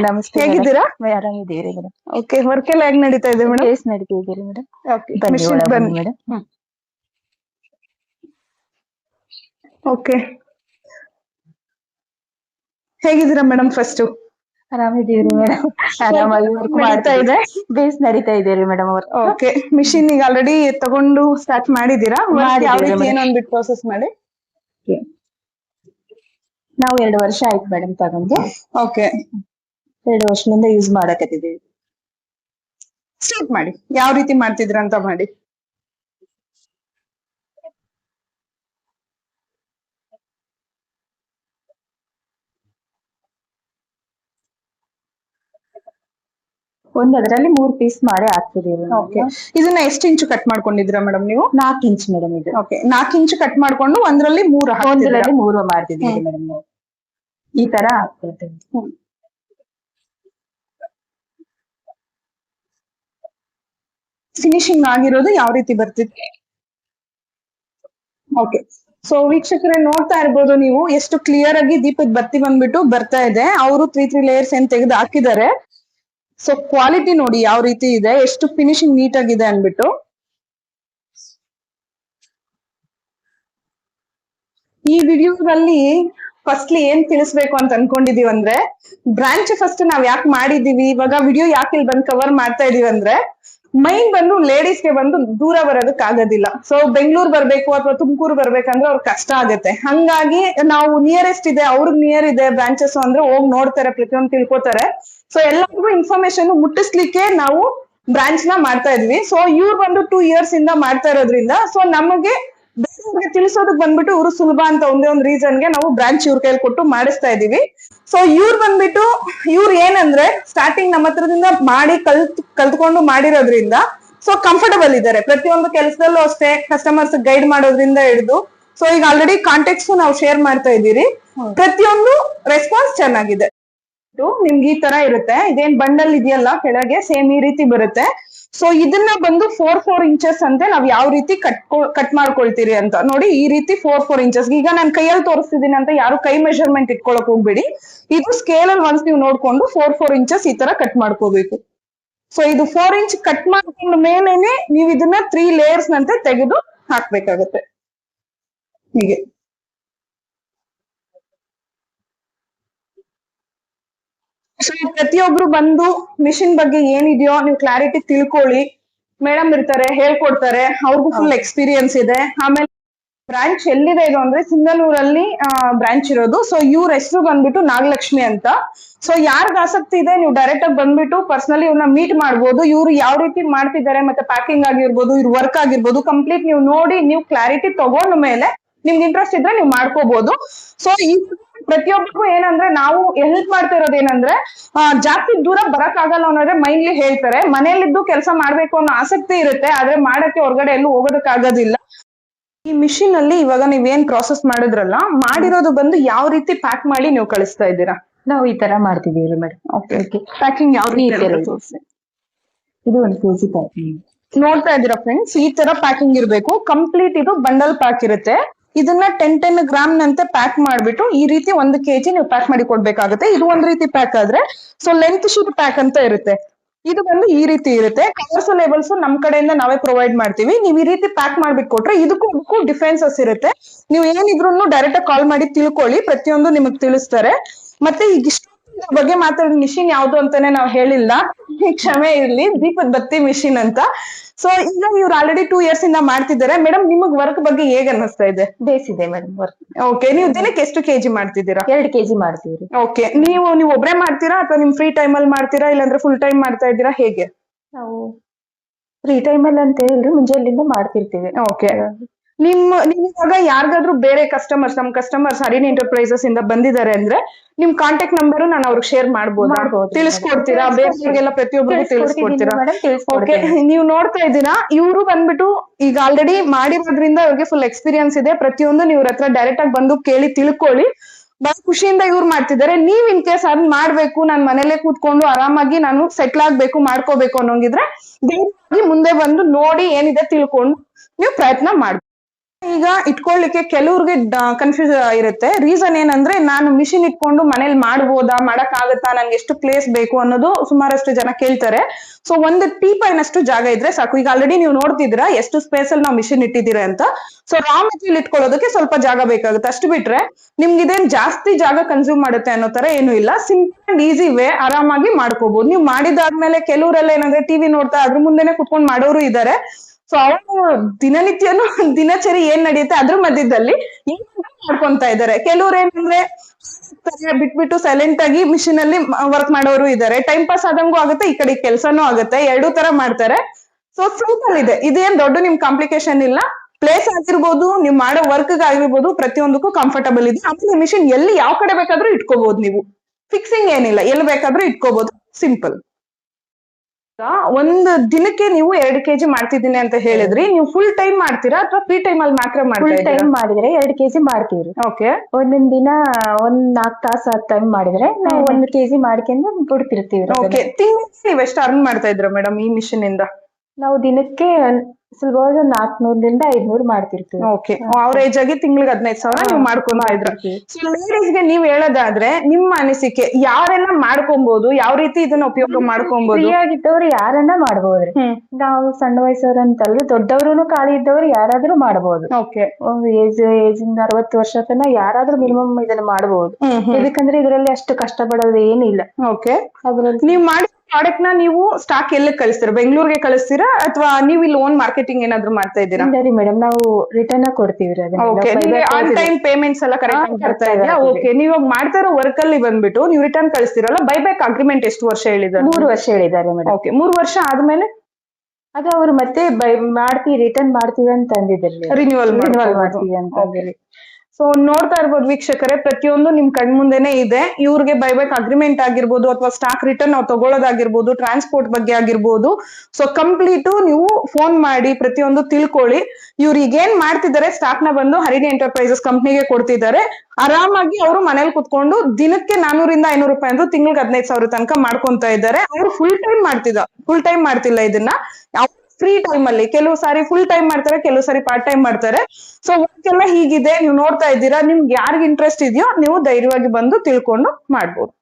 ನಮಸ್ತೆ ಹೇಗಿದ್ದೀರಾ? ಆರಾಮಿದ್ದೀರಿ madam okay work ಎಲ್ಲ ಹೇಗ್ ನಡೀತಾ ಇದೆ ಮೇಡಮ್ ಕೇಸ್ ನಡೀತಿದ್ದೀರಿ ಮೇಡಮ್ ಓಕೆ ಬನ್ನಿ ಮಿಷಿನ್ ಬನ್ನಿ. ಮೇಡಮ್ ಓಕೆ ಹೇಗಿದ್ದೀರಾ ಮೇಡಮ್ ಫಸ್ಟ್ ಆರಾಮಿದ್ದೀರಿ ಮೇಡಮ್ ಆರಾಮಾಗಿ ವರ್ಕ್ ಮಾಡ್ತಾ ಇದೆ? ಇದೆ? ಬೇಸ್ ನಡೀತಾ ಇದೆರಿ ಮೇಡಮ್ ವರ್ಕ್ ಓಕೆ ಮಿಷಿನ್ ಈಗ ಆಲ್ರೆಡಿ ತಗೊಂಡು ಸ್ಟಾರ್ಟ್ ಮಾಡಿದೀರಾ ಯಾವ ರೀತಿ. ಏನು ಅಂದ್ಬಿಟ್ಟು ಪ್ರೋಸೆಸ್ ಮಾಡಿ? ನಾವು ಎರಡು ವರ್ಷ ಆಯ್ತು ಮೇಡಮ್ ತಗೊಂಡು. ಓಕೆ ಎರಡು ವರ್ಷದಿಂದ ಯೂಸ್ ಮಾಡಕತ್ತಿದ್ದೀವಿ ಸ್ಟಾರ್ಟ್ ಮಾಡಿ. ಯಾವ ರೀತಿ ಮಾಡ್ತಿದ್ರ ಅಂತ ಮಾಡಿ. ಒಂದ್ ಅದ್ರಲ್ಲಿ ಮೂರ್ ಪೀಸ್ ಮಾಡಿ ಹಾಕ್ತಿದೀವಿ ಓಕೆ ಇದನ್ನ ಎಷ್ಟು ಇಂಚು ಕಟ್ ಮಾಡ್ಕೊಂಡಿದ್ರ ಮೇಡಮ್ ನೀವು? ನಾಲ್ಕು ಇಂಚ್ ಮೇಡಮ್ ಇದು. ಓಕೆ ನಾಲ್ಕು ಇಂಚು ಕಟ್ ಮಾಡ್ಕೊಂಡು ಒಂದ್ರಲ್ಲಿ ಮೂರು? ಒಂದ್ರಲ್ಲಿ ಮೂರು ಮಾಡ್ತಿದೀವಿ ಮೇಡಮ್ ಈ ತರ ಹಾಕ್ತಿರ್ತೀವಿ ಫಿನಿಶಿಂಗ್ ಆಗಿರೋದು ಯಾವ ರೀತಿ ಬರ್ತಿದೆ ಓಕೆ ಸೊ ವೀಕ್ಷಕರೇ ನೋಡ್ತಾ ಇರ್ಬೋದು ನೀವು, ಎಷ್ಟು ಕ್ಲಿಯರ್ ಆಗಿ ದೀಪದ ಬತ್ತಿ ಬಂದ್ಬಿಟ್ಟು ಬರ್ತಾ ಇದೆ. ಅವರು ತ್ರೀ ತ್ರೀ ಲೇಯರ್ಸ್ ಏನ್ ತೆಗೆದು ಹಾಕಿದ್ದಾರೆ. ಸೊ ಕ್ವಾಲಿಟಿ ನೋಡಿ ಯಾವ ರೀತಿ ಇದೆ, ಎಷ್ಟು ಫಿನಿಶಿಂಗ್ ನೀಟ್ ಆಗಿದೆ ಅನ್ಬಿಟ್ಟು ಈ ವಿಡಿಯೋದಲ್ಲಿ ಫಸ್ಟ್ಲಿ ಏನ್ ತಿಳಿಸ್ಬೇಕು ಅಂತ ಅನ್ಕೊಂಡಿದೀವಿ ಅಂದ್ರೆ ಬ್ರಾಂಚ್ ಫಸ್ಟ್ ನಾವ್ ಯಾಕೆ ಮಾಡಿದೀವಿ, ಇವಾಗ ವಿಡಿಯೋ ಯಾಕೆ ಇಲ್ಲಿ ಬಂದ್ ಕವರ್ ಮಾಡ್ತಾ ಇದೀವಿ ಅಂದ್ರೆ ಮೈನ್ ಬಂದು ಲೇಡೀಸ್ಗೆ ಬಂದು ದೂರ ಬರೋದಕ್ ಆಗೋದಿಲ್ಲ. ಸೊ ಬೆಂಗಳೂರು ಬರ್ಬೇಕು ಅಥವಾ ತುಮಕೂರು ಬರ್ಬೇಕಂದ್ರೆ ಅವ್ರಿಗೆ ಕಷ್ಟ ಆಗುತ್ತೆ. ಹಂಗಾಗಿ ನಾವು ನಿಯರೆಸ್ಟ್ ಇದೆ, ಅವ್ರಿಗೆ ನಿಯರ್ ಇದೆ ಬ್ರಾಂಚಸ್ ಅಂದ್ರೆ ಹೋಗಿ ನೋಡ್ತಾರೆ, ಪ್ರತಿಯೊಂದು ತಿಳ್ಕೊತಾರೆ. ಸೊ ಎಲ್ಲರಿಗೂ ಇನ್ಫಾರ್ಮೇಶನ್ ಮುಟ್ಟಿಸ್ಲಿಕ್ಕೆ ನಾವು ಬ್ರಾಂಚ್ನ ಮಾಡ್ತಾ ಇದ್ವಿ. ಸೊ ಇವ್ರು ಬಂದು ಟೂ ಇಯರ್ಸ್ ಇಂದ ಮಾಡ್ತಾ ಇರೋದ್ರಿಂದ ಸೊ ನಮಗೆ ತಿಳಿಸೋದಕ್ ಬಂದ್ಬಿಟ್ಟು ಇವರು ಸುಲಭ ಅಂತ ಒಂದೇ ಒಂದು ರೀಸನ್ಗೆ ನಾವು ಬ್ರಾಂಚ್ ಇವ್ರ ಕೈಲಿ ಕೊಟ್ಟು ಮಾಡಿಸ್ತಾ ಇದೀವಿ. ಸೊ ಇವ್ರು ಬಂದ್ಬಿಟ್ಟು ಇವ್ರು ಏನಂದ್ರೆ ಸ್ಟಾರ್ಟಿಂಗ್ ನಮ್ಮ ಹತ್ರದಿಂದ ಮಾಡಿ ಕಲ್ತ್ ಕಲ್ತ್ಕೊಂಡು ಮಾಡಿರೋದ್ರಿಂದ ಸೊ ಕಂಫರ್ಟಬಲ್ ಇದ್ದಾರೆ. ಪ್ರತಿಯೊಂದು ಕೆಲಸದಲ್ಲೂ ಅಷ್ಟೇ ಕಸ್ಟಮರ್ಸ್ ಗೈಡ್ ಮಾಡೋದ್ರಿಂದ ಹಿಡಿದು. ಸೊ ಈಗ ಆಲ್ರೆಡಿ ಕಾಂಟ್ಯಾಕ್ಟ್ಸ್ ನಾವು ಶೇರ್ ಮಾಡ್ತಾ ಇದ್ದೀರಿ. ಪ್ರತಿಯೊಂದು ರೆಸ್ಪಾನ್ಸ್ ಚೆನ್ನಾಗಿದೆ. ನಿಮ್ಗೆ ಈ ತರ ಇರುತ್ತೆ. ಇದೇನ್ ಬಂಡಲ್ ಇದೆಯಲ್ಲ ಕೆಳಗೆ ಸೇಮ್ ಈ ರೀತಿ ಬರುತ್ತೆ. ಸೊ ಇದನ್ನ ಬಂದು ಫೋರ್ ಫೋರ್ ಇಂಚಸ್ ಅಂತೆ ನಾವ್ ಯಾವ ರೀತಿ ಕಟ್ ಕಟ್ ಮಾಡ್ಕೊಳ್ತೀರಿ ಅಂತ ನೋಡಿ ಈ ರೀತಿ ಫೋರ್ ಫೋರ್ ಇಂಚಸ್ ಈಗ ನಾನು ಕೈಯಲ್ಲಿ ತೋರಿಸ್ತಿದ್ದೀನಿ ಅಂತ ಯಾರು ಕೈ ಮೆಷರ್ಮೆಂಟ್ ಇಟ್ಕೊಳಕ್ ಹೋಗ್ಬೇಡಿ. ಇದು ಸ್ಕೇಲ್ ಅಲ್ಲಿ ಒನ್ಸ್ ನೀವು ನೋಡ್ಕೊಂಡು ಫೋರ್ ಫೋರ್ ಇಂಚಸ್ ಈ ತರ ಕಟ್ ಮಾಡ್ಕೋಬೇಕು. ಸೊ ಇದು ಫೋರ್ ಇಂಚ್ ಕಟ್ ಮಾಡ್ಕೊಂಡ ಮೇಲೇನೆ ನೀವು ಇದನ್ನ ತ್ರೀ ಲೇಯರ್ಸ್ ನಂತೆ ತೆಗೆದು ಹಾಕ್ಬೇಕಾಗತ್ತೆ. ಹೀಗೆ. ಸೊ ಪ್ರತಿಯೊಬ್ರು ಬಂದು ಮಿಷಿನ್ ಬಗ್ಗೆ ಏನಿದೆಯೋ ನೀವು ಕ್ಲಾರಿಟಿ ತಿಳ್ಕೊಳ್ಳಿ. ಮೇಡಮ್ ಇರ್ತಾರೆ ಹೇಳ್ಕೊಡ್ತಾರೆ ಅವ್ರಿಗೂ ಫುಲ್ ಎಕ್ಸ್ಪೀರಿಯನ್ಸ್ ಇದೆ. ಆಮೇಲೆ ಬ್ರಾಂಚ್ ಎಲ್ಲಿದೆ ಇದು ಅಂದ್ರೆ ಸಿಂಗನೂರಲ್ಲಿ ಬ್ರಾಂಚ್ ಇರೋದು. ಸೊ ಇವ್ರ ಹೆಸರು ಬಂದ್ಬಿಟ್ಟು ನಾಗಲಕ್ಷ್ಮಿ ಅಂತ. ಸೊ ಯಾರ್ಗ್ ಆಸಕ್ತಿ ಇದೆ ನೀವು ಡೈರೆಕ್ಟ್ ಆಗಿ ಬಂದ್ಬಿಟ್ಟು ಪರ್ಸನಲಿ ಇವ್ರನ್ನ ಮೀಟ್ ಮಾಡ್ಬೋದು. ಇವ್ರು ಯಾವ ರೀತಿ ಮಾಡ್ತಿದ್ದಾರೆ ಮತ್ತೆ ಪ್ಯಾಕಿಂಗ್ ಆಗಿರ್ಬೋದು ಇವ್ರ ವರ್ಕ್ ಆಗಿರ್ಬೋದು ಕಂಪ್ಲೀಟ್ ನೀವು ನೋಡಿ ನೀವು ಕ್ಲಾರಿಟಿ ತಗೊಂಡ ಮೇಲೆ ನಿಮ್ಗೆ ಇಂಟ್ರೆಸ್ಟ್ ಇದ್ರೆ ನೀವು ಮಾಡ್ಕೋಬಹುದು ಸೊ ಈ ಪ್ರತಿಯೊಬ್ಬರಿಗೂ ಏನಂದ್ರೆ ನಾವು ಹೆಲ್ಪ್ ಮಾಡ್ತಾ ಇರೋದು ಏನಂದ್ರೆ ಜಾಸ್ತಿ ದೂರ ಬರಕ್ ಆಗಲ್ಲ ಅನ್ನೋದ್ರೆ ಮೈಂಡ್ಲಿ ಹೇಳ್ತಾರೆ. ಮನೆಯಲ್ಲಿದ್ದು ಕೆಲಸ ಮಾಡ್ಬೇಕು ಅನ್ನೋ ಆಸಕ್ತಿ ಇರುತ್ತೆ ಆದ್ರೆ ಮಾಡಕ್ಕೆ ಹೊರಗಡೆ ಎಲ್ಲೂ ಹೋಗೋದಕ್ ಆಗೋದಿಲ್ಲ. ಈ ಮಿಷಿನ್ ಅಲ್ಲಿ ಇವಾಗ ನೀವೇನ್ ಪ್ರಾಸೆಸ್ ಮಾಡಿದ್ರಲ್ಲ ಮಾಡಿರೋದು ಬಂದು ಯಾವ ರೀತಿ ಪ್ಯಾಕ್ ಮಾಡಿ ನೀವು ಕಳಿಸ್ತಾ ಇದ್ದೀರಾ? ನಾವು ಈ ತರ ಮಾಡ್ತಿದೀವಿ ಮೇಡಮ್ ಓಕೆ ಪ್ಯಾಕಿಂಗ್ ಯಾವ ರೀತಿ ಇದೆ. ತೋರ್ಸಿ. ಇದು ಒಂದು ಕೆಜಿ ಪ್ಯಾಕಿಂಗ್ ನೋಡ್ತಾ ಇದ್ದೀರಾ ಫ್ರೆಂಡ್ಸ್ ಈ ತರ ಪ್ಯಾಕಿಂಗ್ ಇರಬೇಕು. ಕಂಪ್ಲೀಟ್ ಇದು ಬಂಡಲ್ ಪ್ಯಾಕ್ ಇರುತ್ತೆ. ಇದನ್ನ ಟೆನ್ ಟೆನ್ ಗ್ರಾಮ್ ನಂತೆ ಪ್ಯಾಕ್ ಮಾಡ್ಬಿಟ್ಟು ಈ ರೀತಿ ಒಂದು ಕೆಜಿ ನೀವು ಪ್ಯಾಕ್ ಮಾಡಿ ಕೊಡ್ಬೇಕಾಗುತ್ತೆ. ಇದು ಒಂದ್ ರೀತಿ ಪ್ಯಾಕ್ ಆದ್ರೆ ಸೊ ಲೆಂತ್ ಶೀಟ್ ಪ್ಯಾಕ್ ಅಂತ ಇರುತ್ತೆ. ಇದು ಬಂದು ಈ ರೀತಿ ಇರುತ್ತೆ. ಕಲರ್ಸ್ ಲೇಬಲ್ಸ್ ನಮ್ ಕಡೆಯಿಂದ ನಾವೇ ಪ್ರೊವೈಡ್ ಮಾಡ್ತೀವಿ. ನೀವು ಈ ರೀತಿ ಪ್ಯಾಕ್ ಮಾಡ್ಬಿಟ್ಟು ಕೊಟ್ರೆ ಇದಕ್ಕೂ ಅದಕ್ಕೂ ಡಿಫೆನ್ಸಸ್ ಇರುತ್ತೆ. ನೀವು ಏನಿದ್ರು ಡೈರೆಕ್ಟ್ ಆಗಿ ಕಾಲ್ ಮಾಡಿ ತಿಳ್ಕೊಳ್ಳಿ. ಪ್ರತಿಯೊಂದು ನಿಮಗ್ ತಿಳಿಸ್ತಾರೆ. ಮತ್ತೆ ಈಗ ಬಗ್ಗೆ ಮಾತಾಡೋ ಮಿಷಿನ್ ಯಾವ್ದು ಅಂತಾನೆ ನಾವು ಹೇಳಿಲ್ಲ. ಕ್ಷಮೆ ಇರ್ಲಿ ದೀಪದ ಬತ್ತಿ ಮಿಷಿನ್ ಅಂತ. ಸೊ ಈಗ ಇವ್ರು ಆಲ್ರೆಡಿ ಟೂ ಇಯರ್ಸ್ ಇಂದ ಮಾಡ್ತಿದ್ದಾರೆ. ಮೇಡಮ್ ನಿಮಗ್ ವರ್ಕ್ ಬಗ್ಗೆ ಹೇಗ್ ಅನ್ನಿಸ್ತಾ ಇದೆ? ಬೇಸಿದೆ ಮೇಡಮ್ ವರ್ಕ್ ಓಕೆ ನೀವು ದಿನಕ್ಕೆ ಎಷ್ಟು ಕೆಜಿ ಮಾಡ್ತಿದ್ದೀರಾ? ಎರಡು ಕೆಜಿ ಮಾಡ್ತೀವಿ ಓಕೆ ನೀವು ನೀವು ಒಬ್ರೇ ಮಾಡ್ತೀರಾ ಅಥವಾ ನಿಮ್ ಫ್ರೀ ಟೈಮ್ ಅಲ್ಲಿ ಮಾಡ್ತೀರಾ? ಇಲ್ಲಾಂದ್ರೆ ಫುಲ್ ಟೈಮ್ ಮಾಡ್ತಾ ಇದ್ದೀರಾ? ಹೇಗೆ? ನಾವು ಫ್ರೀ ಟೈಮ್ ಅಲ್ಲಿ ಅಂತ ಹೇಳಿದ್ರೆ ಮುಂಜಾನೆ ಮಾಡ್ತಿರ್ತೀವಿ. ಓಕೆ ನಿಮ್ಮ ನಿಮ್ ಇವಾಗ ಯಾರಿಗಾದ್ರೂ ಬೇರೆ ಕಸ್ಟಮರ್ಸ್ ನಮ್ ಕಸ್ಟಮರ್ಸ್ ಹರಿನ್ ಎಂಟರ್ಪ್ರೈಸಸ್ ಇಂದ ಬಂದಿದ್ದಾರೆ ಅಂದ್ರೆ ನಿಮ್ ಕಾಂಟ್ಯಾಕ್ಟ್ ನಂಬರ್ ನಾನು ಅವ್ರಿಗೆ ಶೇರ್ ಮಾಡ್ಬೋದು. ತಿಳಿಸ್ಕೊಡ್ತೀರಾ? ಬೇರೆಯವ್ರಿಗೆಲ್ಲ ಪ್ರತಿಯೊಬ್ಬರಿಗೂ ತಿಳಿಸ್ಕೊಡ್ತೀರಾ? ಓಕೆ ನೀವು ನೋಡ್ತಾ ಇದ್ದೀರಾ? ಇವರು ಬಂದ್ಬಿಟ್ಟು ಈಗ ಆಲ್ರೆಡಿ ಮಾಡಿರೋದ್ರಿಂದ ಅವ್ರಿಗೆ ಫುಲ್ ಎಕ್ಸ್ಪೀರಿಯನ್ಸ್ ಇದೆ. ಪ್ರತಿಯೊಂದು ನೀವ್ರ ಹತ್ರ ಡೈರೆಕ್ಟ್ ಆಗಿ ಬಂದು ಕೇಳಿ ತಿಳ್ಕೊಳ್ಳಿ. ಬಹಳ ಖುಷಿಯಿಂದ ಇವ್ರು ಮಾಡ್ತಿದ್ದಾರೆ. ನೀವ್ ಇನ್ ಕೇಸ್ ಅದ್ ಮಾಡ್ಬೇಕು ನಾನ್ ಮನೇಲೆ ಕೂತ್ಕೊಂಡು ಆರಾಮಾಗಿ ನಾನು ಸೆಟ್ಲ್ ಆಗ್ಬೇಕು ಮಾಡ್ಕೋಬೇಕು ಅನ್ನೋಂಗಿದ್ರೆ ಮುಂದೆ ಬಂದು ನೋಡಿ ಏನಿದೆ ತಿಳ್ಕೊಂಡು ನೀವು ಪ್ರಯತ್ನ ಮಾಡ್ಬೇಕು ಈಗ ಇಟ್ಕೊಳ್ಳಿಕ್ಕೆ ಕೆಲವ್ರಿಗೆ ಕನ್ಫ್ಯೂಸ್ ಇರುತ್ತೆ. ರೀಸನ್ ಏನಂದ್ರೆ ನಾನು ಮಿಷಿನ್ ಇಟ್ಕೊಂಡು ಮನೇಲಿ ಮಾಡ್ಬೋದಾ ಮಾಡಕ್ ಆಗತ್ತಾ ನನ್ಗೆ ಎಷ್ಟು ಪ್ಲೇಸ್ ಬೇಕು ಅನ್ನೋದು ಸುಮಾರಷ್ಟು ಜನ ಕೇಳ್ತಾರೆ. ಸೊ ಒಂದು ಟೀ ಜಾಗ ಇದ್ರೆ ಸಾಕು. ಈಗ ಆಲ್ರೆಡಿ ನೀವು ನೋಡ್ತಿದ್ದೀರಾ, ಎಷ್ಟು ಸ್ಪೇಸ್ ಅಲ್ಲಿ ನಾವು ಮಿಷಿನ್ ಇಟ್ಟಿದ್ದೀರಾ ಅಂತ. ಸೊ ರಾ ಮೆಟೀರಿಯಲ್ ಇಟ್ಕೊಳ್ಳೋದಕ್ಕೆ ಸ್ವಲ್ಪ ಜಾಗ ಬೇಕಾಗುತ್ತೆ. ಅಷ್ಟು ಬಿಟ್ರೆ ನಿಮ್ಗೆ ಇದೇನ್ ಜಾಸ್ತಿ ಜಾಗ ಕನ್ಸ್ಯೂಮ್ ಮಾಡುತ್ತೆ ಅನ್ನೋ ತರ ಏನು ಇಲ್ಲ. ಸಿಂಪಲ್ ಅಂಡ್ ಈಸಿ ವೇ ಆರಾಮಾಗಿ ಮಾಡ್ಕೋಬಹುದು ನೀವು ಮಾಡಿದಾದ್ಮೇಲೆ ಕೆಲವರೆಲ್ಲ ಏನಂದ್ರೆ ಟಿವಿ ನೋಡ್ತಾ ಅದ್ರ ಮುಂದೆನೆ ಕುತ್ಕೊಂಡು ಮಾಡೋರು ಇದ್ದಾರೆ ಸೊ ಅವರು ದಿನನಿತ್ಯನೂ ದಿನಚರಿ ಏನ್ ನಡೆಯುತ್ತೆ ಅದ್ರ ಮಧ್ಯದಲ್ಲಿ ಮಾಡ್ಕೊಂತ ಇದ್ದಾರೆ. ಕೆಲವ್ರು ಏನಂದ್ರೆ ಬಿಟ್ಬಿಟ್ಟು ಸೈಲೆಂಟ್ ಆಗಿ ಮಿಷಿನ್ ಅಲ್ಲಿ ವರ್ಕ್ ಮಾಡೋರು ಇದ್ದಾರೆ. ಟೈಮ್ ಪಾಸ್ ಆದಂಗೂ ಆಗುತ್ತೆ, ಈ ಕಡೆ ಕೆಲಸನೂ ಆಗುತ್ತೆ. ಎರಡೂ ತರ ಮಾಡ್ತಾರೆ. ಸೊ ಸಿಂಪಲ್ ಇದೆ. ಇದೇನ್ ದೊಡ್ಡ ನಿಮ್ ಕಾಂಪ್ಲಿಕೇಶನ್ ಇಲ್ಲ. ಪ್ಲೇಸ್ ಆಗಿರ್ಬೋದು, ನೀವು ಮಾಡೋ ವರ್ಕ್ ಆಗಿರ್ಬೋದು, ಪ್ರತಿಯೊಂದಕ್ಕೂ ಕಂಫರ್ಟಬಲ್ ಇದೆ. ಆಮೇಲೆ ಮಿಷಿನ್ ಎಲ್ಲಿ ಯಾವ ಕಡೆ ಬೇಕಾದ್ರೂ ಇಟ್ಕೋಬಹುದು ನೀವು. ಫಿಕ್ಸಿಂಗ್ ಏನಿಲ್ಲ. ಎಲ್ಲಿ ಬೇಕಾದ್ರೂ ಇಟ್ಕೋಬಹುದು ಸಿಂಪಲ್ ಒಂದು ದಿನಕ್ಕೆ ನೀವು ಎರಡು ಕೆಜಿ ಮಾಡ್ತಿದ್ದೀನಿ ಅಂತ ಹೇಳಿದ್ರಿ. ನೀವು ಫುಲ್ ಟೈಮ್ ಮಾಡ್ತೀರಾ ಅಥವಾ ಫ್ರೀ ಟೈಮ್ ಅಲ್ಲಿ ಮಾತ್ರ ಫುಲ್ ಟೈಮ್ ಮಾಡಿದ್ರೆ ಎರಡ್ ಕೆಜಿ ಮಾಡ್ತೀವ್ರಿ. ಓಕೆ ಒಂದೊಂದ್ ದಿನ ಒಂದ್ ನಾಲ್ಕ್ ತಾಸ ಟೈಮ್ ಮಾಡಿದ್ರೆ ನಾವು. ಒಂದ್ ಕೆಜಿ ಮಾಡ್ಕೊಂಡು ಬಿಡ್ತಿರ್ತೀವಿ ಓಕೆ ತಿಂಗಳಿಗೆ ನೀವ್ ಎಷ್ಟು ಅರ್ನ್ ಮಾಡ್ತಾ ಇದ್ರ ಮೇಡಮ್ ಈ ಮಿಷನ್ ಇಂದ? ನಾವು ದಿನಕ್ಕೆ ಸುಲಭವಾಗಿ ಒಂದ್ ನಾಲ್ಕನೂರರಿಂದ ಐದ್ನೂರು ಮಾಡ್ತಿರ್ತೀವಿ. ಓಕೆ ಅವರೇಜ್ ಆಗಿ ತಿಂಗಳಿಗೆ ಹದಿನೈದು ಸಾವಿರ ನೀವು ಮಾಡ್ಕೊಂತಾ ಇದ್ರ. ಸೊ ಲೇಡೀಸ್ಗೆ ನೀವ್ ಹೇಳೋದಾದ್ರೆ ನಿಮ್ಮ ಅನಿಸಿಕೆ ಯಾರೆಲ್ಲ ಮಾಡ್ಕೊಬಹುದು ಯಾವ ರೀತಿ ಇದನ್ನ ಉಪಯೋಗ ಮಾಡ್ಕೊಬಹುದು ಫ್ರೀ ಆಗಿದ್ದವ್ರು ಯಾರನ್ನ ಮಾಡ್ಬೋದ್ರಿ? ಹ್ಮ್. ನಾವು ಸಣ್ಣ ವಯಸ್ಸವ್ರ ಅಂತಲ್ರಿ ದೊಡ್ಡವ್ರು ಖಾಲಿ ಇದ್ದವ್ರು ಯಾರಾದ್ರೂ ಮಾಡ್ಬೋದು. ಓಕೆ ಏಜ್ ಏಜ್ ಇಂದ ಅರವತ್ತು ವರ್ಷ ತನ ಯಾರಾದ್ರೂ ಮಿನಿಮಮ್ ಇದನ್ನ ಮಾಡ್ಬೋದು. ಯಾಕಂದ್ರೆ ಇದಕ್ಕಂದ್ರೆ ಇದರಲ್ಲಿ ಅಷ್ಟು ಕಷ್ಟ ಪಡೋದು ಏನಿಲ್ಲ. ಓಕೆ ಅದ್ರಲ್ಲಿ ನೀವ್ ಮಾಡಿದ ಪ್ರಾಡಕ್ಟ್ನ ನೀವು ಸ್ಟಾಕ್ ಎಲ್ಲಿ ಕಳಿಸ್ತೀರಾ? ಬೆಂಗಳೂರಿಗೆ ಕಳಿಸ್ತೀರಾ? ಅಥವಾ ನೀವು ಇಲ್ಲಿ ಓನ್ ಮಾರ್ಕೆಟಿಂಗ್ ಏನಾದ್ರು ಮಾಡ್ತಾ ಇದ್ದೀರಾ? ಸರಿ ಮೇಡಮ್ ನಾವು ರಿಟರ್ನ್ ಕೊಡ್ತೀವಿ ಓಕೆ ಆನ್ ಟೈಮ್ ಪೇಮೆಂಟ್ಸ್ ಎಲ್ಲ ಕರೆಕ್ಟ್ ಮಾಡ್ತಾ ಇದೆಯಾ ಓಕೆ ನೀವು ಇವಾಗ ಮಾಡ್ತಾ ಇರೋ ವರ್ಕ್ ಅಲ್ಲಿ ಬಂದ್ಬಿಟ್ಟು ನೀವು ರಿಟರ್ನ್ ಕಳಿಸ್ತೀರಲ್ಲ ಬೈ ಬ್ಯಾಕ್ ಅಗ್ರಿಮೆಂಟ್ ಎಷ್ಟು ವರ್ಷ ಹೇಳಿದ್ದಾರೆ ಮೂರು ವರ್ಷ ಹೇಳಿದ್ದಾರೆ ಮೇಡಮ್ ಓಕೆ ಮೂರು ವರ್ಷ ಆದ್ಮೇಲೆ? ಅದು ಅವ್ರು ಮತ್ತೆ ಬೈ ಮಾಡ್ತೀವಿ ರಿಟರ್ನ್ ಮಾಡ್ತೀವಿ ಅಂತ ಅಂದಿದ್ದಾರೆ ರಿನ್ಯೂವಲ್ ರಿನ್ಯೂವಲ್ ಮಾಡ್ತೀವಿ ಅಂತ. ಸೊ ನೋಡ್ತಾ ಇರ್ಬೋದು ವೀಕ್ಷಕರೇ, ಪ್ರತಿಯೊಂದು ನಿಮ್ ಕಣ್ ಮುಂದೆನೆ ಇದೆ. ಇವ್ರಿಗೆ ಬೈಬ್ಯಾಕ್ ಅಗ್ರಿಮೆಂಟ್ ಆಗಿರ್ಬೋದು ಅಥವಾ ಸ್ಟಾಕ್ ರಿಟರ್ನ್ ನಾವು ತಗೊಳ್ಳೋದಾಗಿರ್ಬೋದು ಟ್ರಾನ್ಸ್ಪೋರ್ಟ್ ಬಗ್ಗೆ ಆಗಿರ್ಬೋದು. ಸೊ ಕಂಪ್ಲೀಟ್ ನೀವು ಫೋನ್ ಮಾಡಿ, ಪ್ರತಿಯೊಂದು ತಿಳ್ಕೊಳ್ಳಿ. ಇವ್ರು ಈಗೇನ್ ಮಾಡ್ತಿದ್ದಾರೆ ಸ್ಟಾಕ್ನ ಬಂದು ಹರಿಡಿ ಎಂಟರ್ಪ್ರೈಸಸ್ ಕಂಪ್ನಿಗೆ ಕೊಡ್ತಿದ್ದಾರೆ. ಆರಾಮಾಗಿ ಅವರು ಮನೇಲಿ ಕುತ್ಕೊಂಡು ದಿನಕ್ಕೆ ನಾನೂರಿಂದ ಐನೂರು ರೂಪಾಯಿ ಅಂದ್ರೆ ತಿಂಗಳಿಗೆ ಹದಿನೈದು ಸಾವಿರ ತನಕ ಮಾಡ್ಕೊಂತ ಇದ್ದಾರೆ. ಅವ್ರು ಫುಲ್ ಟೈಮ್ ಮಾಡ್ತಿದ್ದ ಫುಲ್ ಟೈಮ್ ಮಾಡ್ತಿಲ್ಲ ಇದನ್ನ. ಫ್ರೀ ಟೈಮ್ ಅಲ್ಲಿ. ಕೆಲವು ಸಾರಿ ಫುಲ್ ಟೈಮ್ ಮಾಡ್ತಾರೆ, ಕೆಲವು ಸಾರಿ ಪಾರ್ಟ್ ಟೈಮ್ ಮಾಡ್ತಾರೆ. ಸೊ ಎಲ್ಲ ಹೀಗಿದೆ. ನೀವು ನೋಡ್ತಾ ಇದ್ದೀರಾ. ನಿಮ್ಗೆ ಯಾರಿಗೆ ಇಂಟ್ರೆಸ್ಟ್ ಇದೆಯೋ, ನೀವು ಧೈರ್ಯವಾಗಿ ಬಂದು ತಿಳ್ಕೊಂಡು ಮಾಡ್ಬೋದು.